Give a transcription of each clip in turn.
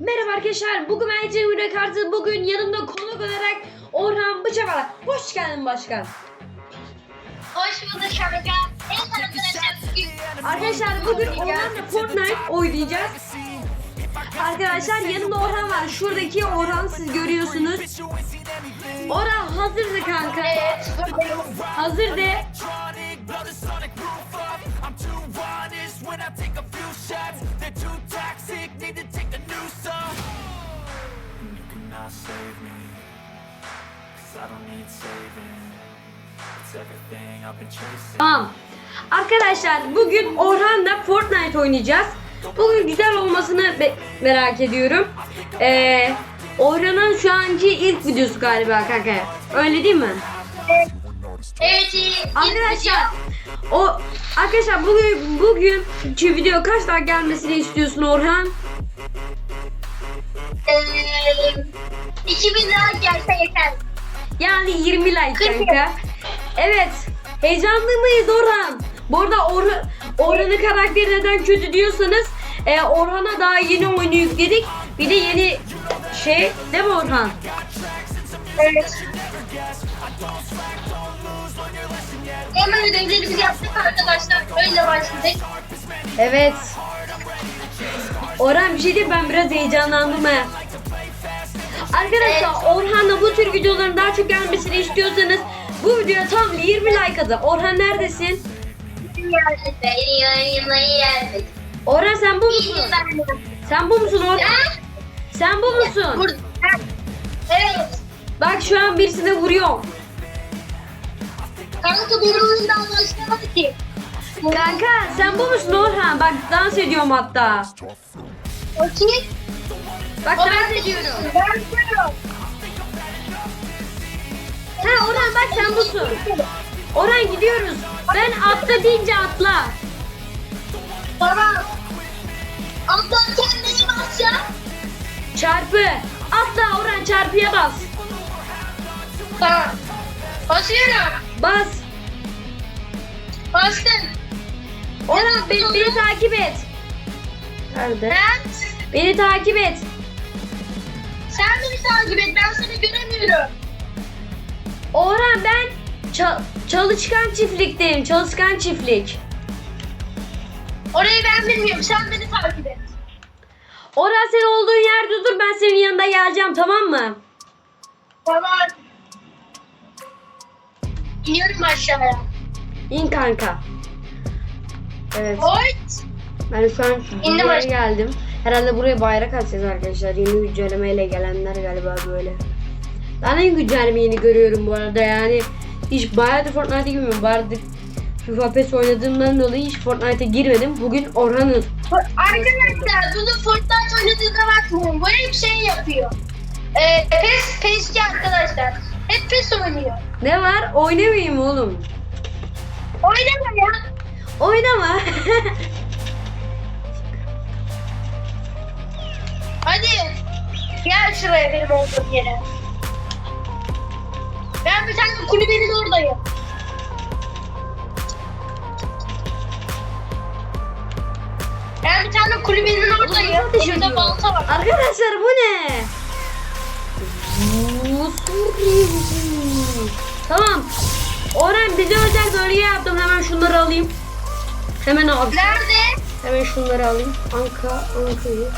Merhaba arkadaşlar. Bugün ben Cemile Kartı. Bugün yanımda konuk olarak Orhan Bıçak var. Hoş geldin başkan. Hoş bulduk kanka. Evet arkadaşlar bugün Arkadaşlar bugün Orhan'la Fortnite oynayacağız. Arkadaşlar yanımda Orhan var. Şuradaki Orhan siz görüyorsunuz. Orhan hazırdı kanka. evet. Hazır de. Tamam. Arkadaşlar bugün Orhan'la Fortnite oynayacağız. Bugün güzel olmasını be- merak ediyorum. Ee, Orhan'ın şu anki ilk videosu galiba kanka. Öyle değil mi? Evet. Arkadaşlar o arkadaşlar bugün bugün şu video kaç dakika gelmesini istiyorsun Orhan? Eee Yani 20 like kanka. Evet. Heyecanlı mıyız Orhan? Bu arada Orhan, Orhan'ın karakteri neden kötü diyorsanız e, Orhan'a daha yeni oyunu yükledik. Bir de yeni şey değil mi Orhan? Evet. Hemen ödevlerimizi yaptık arkadaşlar. Öyle başladık. Evet. Orhan bir şey diyeyim ben biraz heyecanlandım ha. Arkadaşlar Orhan'la bu tür videoların daha çok gelmesini istiyorsanız bu videoya tam 20 like atın. Orhan neredesin? Orhan sen bu musun? Sen bu musun Orhan? Ha? Sen bu musun? Evet. Bak şu an birisine vuruyorum. Kanka bir oyun daha başlamadı ki. Kanka sen bu musun Orhan? Bak dans ediyorum hatta. Bakayım. Bak O dans ediyorum. Ben diyorum. Ha Orhan bak sen busun. Orhan gidiyoruz. Ben atla deyince atla. Tamam. Atlarken neye basacağım? Çarpı. Atla Orhan çarpıya bas. Tamam. Basıyorum. Bas. Bastım. Orhan beni, beni takip et. Nerede? Beni takip et. Sen beni takip et. Ben seni göremiyorum. Orhan ben ça- çalışkan çiftlikteyim. Çalışkan çiftlik. Orayı ben bilmiyorum. Sen beni takip et. Orhan sen olduğun yerde dur ben senin yanında geleceğim tamam mı? Tamam. İniyorum aşağıya. İn kanka. Evet. Hoyt. Ben şu an buraya geldim. Herhalde buraya bayrak açacağız arkadaşlar. Yeni güncellemeyle gelenler galiba böyle. Ben en güncelleme yeni görüyorum bu arada yani. Hiç bayağıdır Fortnite'e girmiyorum. Bayağıdır FIFA PES oynadığımdan dolayı hiç Fortnite'e girmedim. Bugün Orhan'ın. Arkadaşlar bunu Fortnite oynadığına bakmayın. Bu hep şey yapıyor. Ee, PES, PES'ci arkadaşlar. Hep PES oynuyor. Ne var? Oynamayayım oğlum. Oynama ya. Oynama. Hadi. Gel şuraya benim olduğum yere. Ben bir tane kulübenin oradayım. Ben bir tane kulübenin oradayım. Elimde balta var. Arkadaşlar bu ne? Tamam. Orhan bize özel bölge yaptım. Hemen şunları alayım. Hemen abi. Nerede? Hemen şunları alayım. Anka, Anka'yı.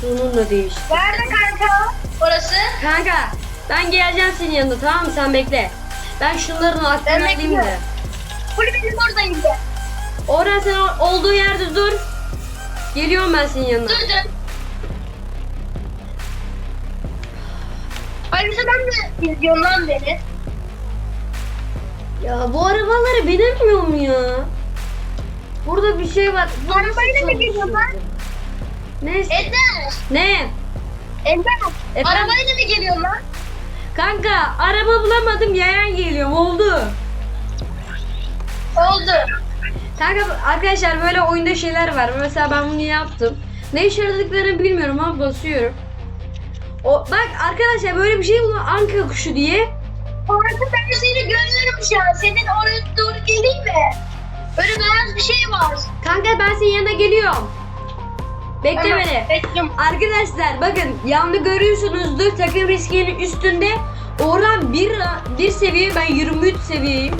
Şununla değiş. Nerede kanka? Orası. Kanka ben geleceğim senin yanına tamam mı? Sen bekle. Ben şunların aklını Ben alayım da. Kulübenin oradayım ben. Orhan sen olduğu yerde dur. Geliyorum ben senin yanına. Dur dur. Haritadan mı izliyorsun lan beni? Ya bu arabaları binemiyor mu ya? Burada bir şey var. Arabayla mı geliyor lan? Neyse. Ender. Ne? Ender. Efendim? Arabayla mı geliyorsun lan? Kanka araba bulamadım yayan geliyorum oldu. Oldu. Kanka arkadaşlar böyle oyunda şeyler var. Mesela ben bunu yaptım. Ne işe yaradıklarını bilmiyorum ama basıyorum. O, bak arkadaşlar böyle bir şey buldum anka kuşu diye. Orada ben seni görüyorum şu an. Senin oraya doğru geleyim mi? Böyle beyaz bir şey var. Kanka ben senin yanına geliyorum. Bekle Tamam, beni. Bekliyorum. Arkadaşlar bakın yanlı görüyorsunuzdur takım riskinin üstünde Orhan bir, bir seviye ben 23 seviyeyim.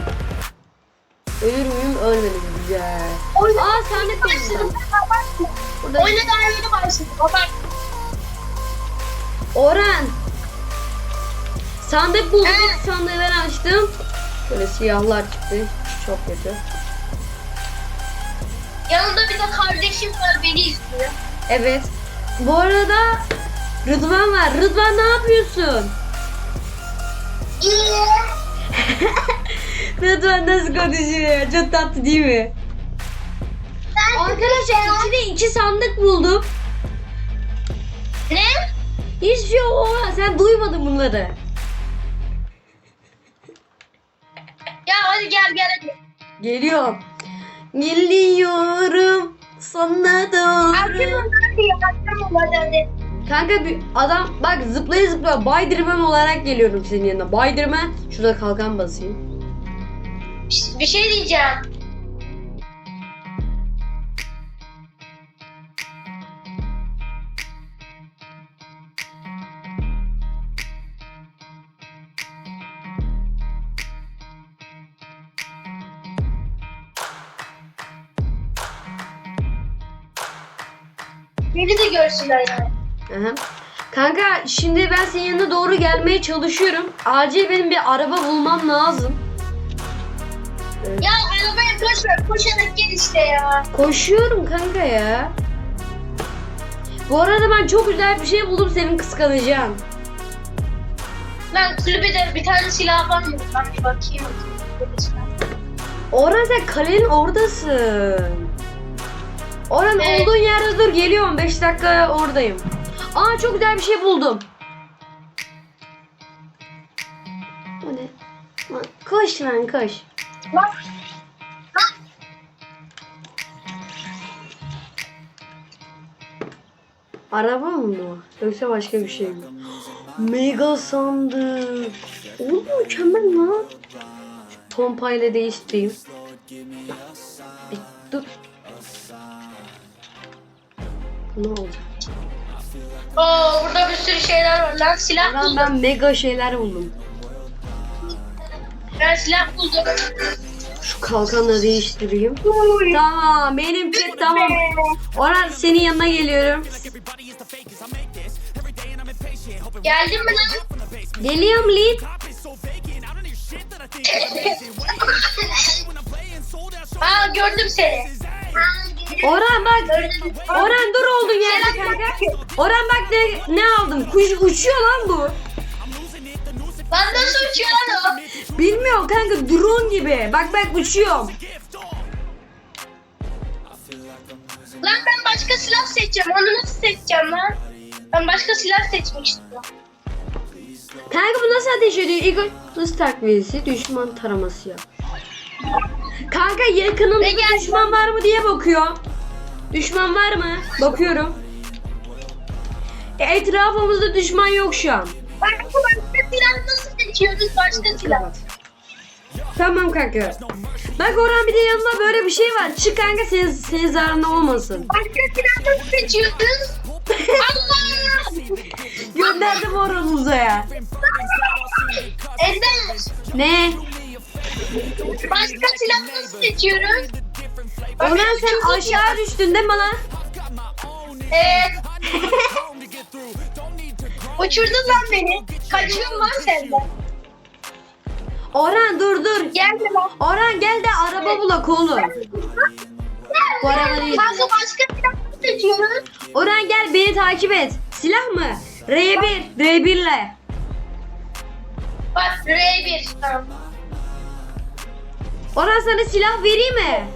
Ölür müyüm? Ölmedim güzel. Oyuna Aa sandık başladım. Burada Oyuna daha yeni başladım. Abartma. Orhan. Sandık buldum. Evet. Sandığı ben açtım. Böyle siyahlar çıktı. Çok kötü. Yanında bir de kardeşim var beni izliyor. Evet. Bu arada Rıdvan var. Rıdvan ne yapıyorsun? İyi. Rıdvan nasıl konuşuyor? Çok tatlı değil mi? Arkadaşlar içinde iki sandık buldum. Ne? Hiçbir şey. Oha, Sen duymadın bunları. Ya hadi gel gel hadi. Geliyorum. Geliyorum sana doğru. Kanka bir adam bak zıplaya zıplaya Baydırman olarak geliyorum senin yanına. Baydırman şurada kalkan basayım. Bir şey diyeceğim. Beni de görsünler yani. Aha. Kanka şimdi ben senin yanına doğru gelmeye çalışıyorum. Acil benim bir araba bulmam lazım. Ya arabaya koş ver. Koşarak gel işte ya. Koşuyorum kanka ya. Bu arada ben çok güzel bir şey buldum senin kıskanacağın. Ben kulübede bir tane silah var mı? Ben bir bakayım. Orhan sen kalenin oradasın. Orhan Evet. olduğun yerde dur geliyorum 5 dakika oradayım. Aa çok güzel bir şey buldum. O ne? Lan, Koş lan koş. Bak. Araba mı bu? Yoksa başka bir şey mi? Mega sandık. Oğlum mükemmel lan. Şu pompayla değiştireyim. Bir dur. Ne olacak? Oo burada bir sürü şeyler var. Lan silah buldum. ben mega şeyler buldum. Ben silah buldum. Şu kalkanla değiştireyim. Tamam benimki tamam. Orhan senin yanına geliyorum. Geldin mi lan? Geliyorum Lid. Aa gördüm seni. Orhan bak. Gördüm. Orhan dur olduğun yerde kanka. Orhan bak ne, ne aldım? Kuş uçuyor lan bu. Lan nasıl uçuyor lan o? Bilmiyorum kanka drone gibi. Bak bak uçuyorum. Lan ben başka silah seçeceğim. Onu nasıl seçeceğim lan? Ben başka silah seçmek istiyorum. Kanka bu nasıl ateş ediyor? İlk hız takviyesi, düşman taraması yap. Kanka yakınımda Ve gel- düşman var mı diye bakıyor. Düşman var mı? Bakıyorum. E, etrafımızda düşman yok şu an. Başka başka silah nasıl seçiyoruz? Başka silah. Tamam kanka. Bak Orhan bir de yanında böyle bir şey var. Çık kanka senin, senin zararında olmasın. Başka silah nasıl seçiyoruz? Allah! Gönderdim Orhan uzaya. Ender! Ne? Başka silah nasıl seçiyoruz? Orhan sen aşağı düştün değil mi lan? Evet. Uçurdun lan beni. Kaçıyorum lan senden. Orhan dur dur. Gelme lan. Orhan gel de araba bulak oğlum. Bu araba değil. Kanka başka silah nasıl seçiyoruz? Orhan gel beni takip et. Silah mı? R1. R1 ile. Bak R1. Tamam. Orhan sana silah vereyim mi?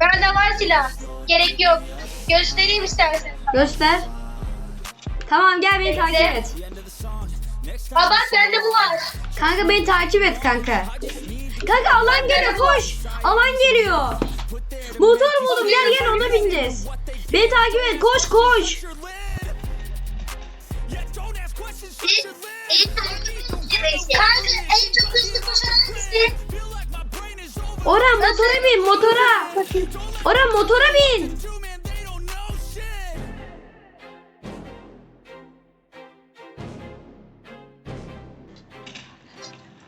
Bende var silah. Gerek yok. Göstereyim istersen. Göster. Tamam gel beni takip et. Aa bak bende bu var. Kanka beni takip et kanka. Kanka alan geliyor koş. Alan geliyor. Motor buldum gel gel ona bineceğiz. Beni takip et koş koş. Kanka en çok hızlı koşan hangisi? Orhan motora bin motora. Orhan motora bin.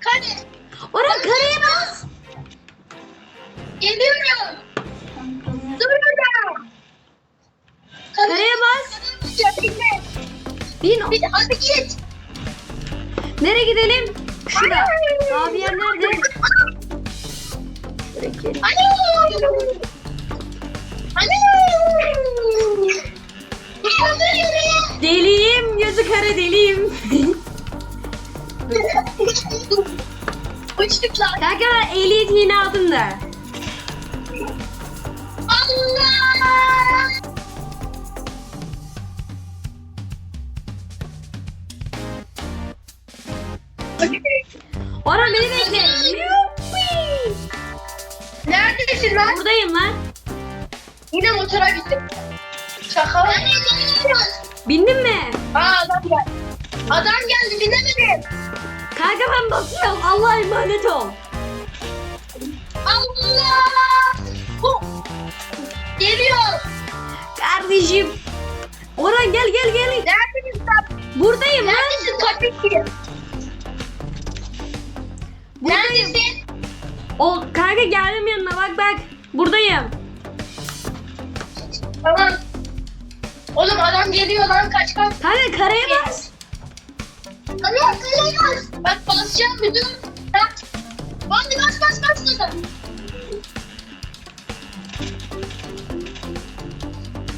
Kare. Orhan kareye bas. Geliyorum. Dur burada. Kareye bas. Bin. Bin hadi git. Nereye gidelim? Şurada. Abi yer nerede? Yere. Deliyim. Gözü kara deliyim. Uçtuk lan. Kanka ben ehliyet yeni aldım da. Allah. Orhan beni bekle. Neredesin lan? Buradayım lan. Yine motora gittim. Şaka. Bindin mi? Aa adam geldi. Adam geldi binemedim. Kanka ben basıyorum. Allah'a emanet ol. Allah. Bu. Geliyor. Kardeşim. Orhan gel gel gel. Neredesin sen? Buradayım lan. Neredesin tabii ki? Buradayım. Neredesin? O kanka geldim yanına bak bak. Buradayım. Tamam. Oğlum adam geliyor lan kaç kaç. Kanka karaya bas. Hadi hadi bas. Bak basacağım bir dur. Ha. Hadi bas bas bas dedim.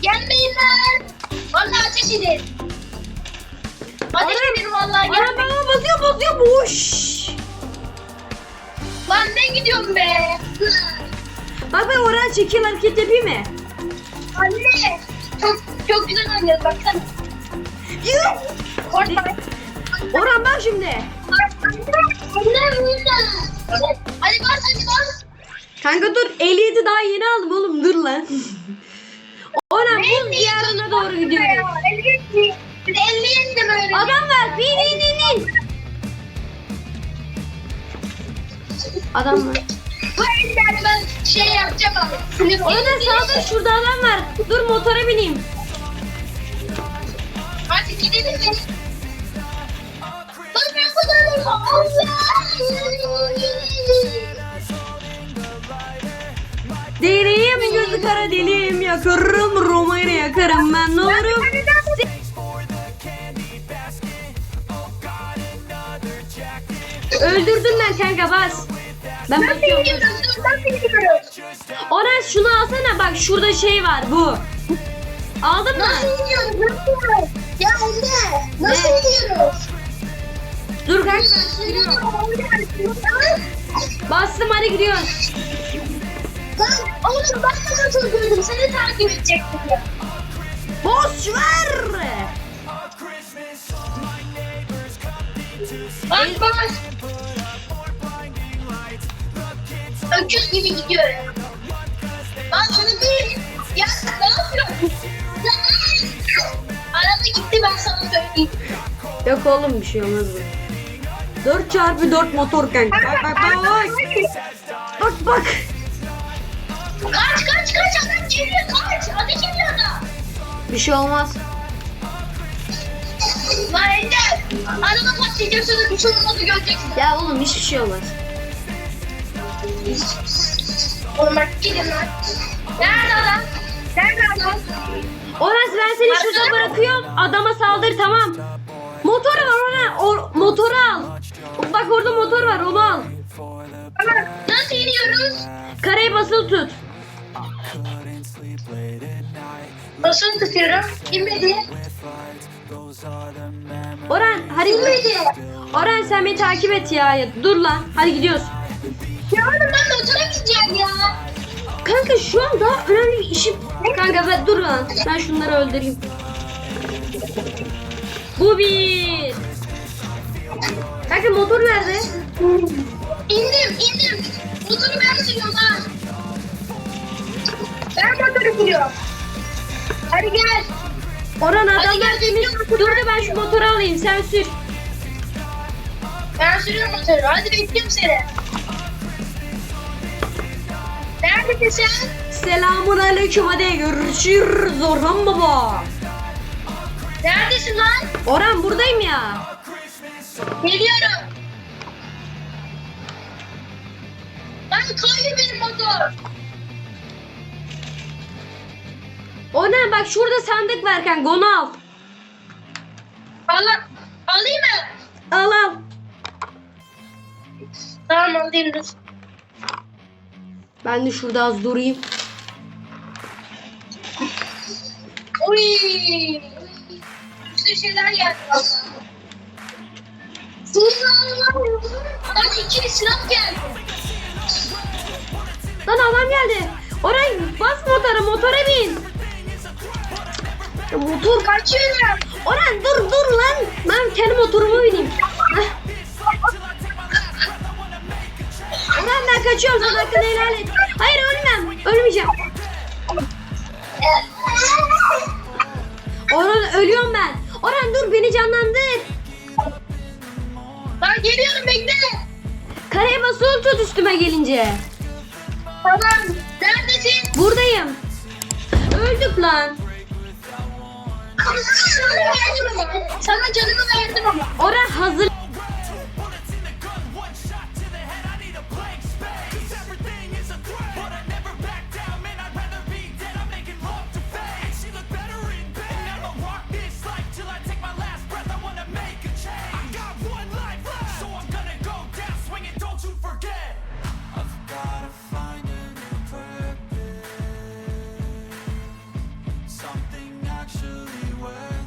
Gelmeyin lan. Vallahi ateş edin. Ateş edin vallahi gelmeyin. bana basıyor basıyor. Boş. Lan ne gidiyorum be. Bak ben oraya çekil hareket yapayım mı? Anne. Çok çok güzel oynuyoruz baksana. Yuh. Korkma. Orhan bak şimdi. Hadi bas hadi bas. Kanka dur 57 daha yeni aldım oğlum dur lan. Orhan buz diyarına doğru gidiyoruz. 57. Bir de 57 de böyle. Adam var. Bin in in in. Adam var. Bu ellerle ben şey yapacağım abi. Sinir Orada sağda şurada adam var. Dur motora bineyim. Hadi gidelim mi? Lan ben bu da Allah! Deliyim gözü kara deliyim yakarım Roma'yı yakarım ben ne olurum? Öldürdüm ben kanka bas. Ben Nasıl basıyorum. gidiyoruz? Nasıl gidiyoruz? Orhan şunu alsana bak şurada şey var bu. Aldın mı? Nasıl gidiyoruz? Nasıl? Ya anne, nasıl Ne? gidiyoruz? Dur kanka sürüyorum. Bastım hadi gidiyoruz. Lan oğlum ben de nasıl gördüm? Seni takip edecektim ya. Boş ver. Bak bak. Öküz gibi gidiyor ya. Lan onu değil. Ya ne yapıyorsun? Arada gitti ben sana söyleyeyim. Yok oğlum bir şey olmaz bu. 4 çarpı 4 motor kanka. Bak bak bak bak. Bak bak. Kaç kaç kaç adam geliyor kaç. Ateş ediyor adam. Bir şey olmaz. Lan Ender. Arada patlayacak sonra bir şey olmadı göreceksin. Ya oğlum hiçbir şey olmaz. Oğlum bak gidin lan. Nerede adam? Nerede adam? Orası ben seni şurada bırakıyorum. Adama saldır tamam. Motor var ona. O, motoru al. Bak orada motor var onu al. Tamam. Nasıl iniyoruz? Karaya basılı tut. Basını tutuyorum. İnmedi. Orhan hadi. İnmedi. Orhan sen beni takip et ya. Dur lan. Hadi gidiyoruz. Ya oğlum ben motora gideceğim ya. Kanka şu an daha önemli bir işim. Kanka ben dur lan. Ben şunları öldüreyim. Bu bir. Kanka motor nerede? İndim indim. Motoru ben sürüyorum ha. Ben motoru sürüyorum. Hadi gel. Orhan adamlar demiş. Dur da ben şu motoru alayım sen sür. Ben sürüyorum motoru. Hadi bekliyorum seni. Selamun aleyküm hadi görüşürüz Orhan baba. Neredesin lan? Orhan buradayım ya. Geliyorum. Lan kaydı benim motor. O ne bak şurada sandık var kanka onu al. Allah. Alayım mı? Al al. Tamam alayım dur. Ben de şurada az durayım. Oy. Güzel şeyler geldi. Bak ikili silah geldi. Lan adam geldi. Oraya bas motora motora bin. Ya motor Kaçıyorum. Orhan dur dur lan. Ben kendi motoruma bineyim. Orhan ben kaçıyorum sen hakkını helal et. Hayır ölmem. Ölmeyeceğim. Orhan ölüyorum ben. Orhan dur beni canlandır. Ben geliyorum bekle. Kareye basılı tut üstüme gelince. Tamam. Neredesin? Buradayım. Öldük lan. Sana canımı verdim ama. Orhan hazır.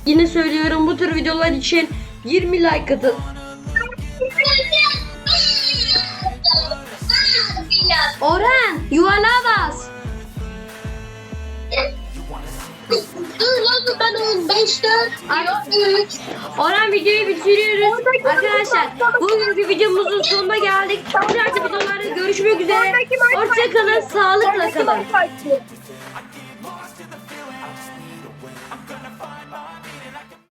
Yine söylüyorum bu tür videolar için 20 like atın. Orhan yuvarlığa bas. Dur lan ben on 5 4 3 Orhan videoyu bitiriyoruz. Arkadaşlar bugünkü videomuzun sonuna geldik. Diğer videolarda görüşmek üzere. Hoşçakalın, sağlıkla kalın.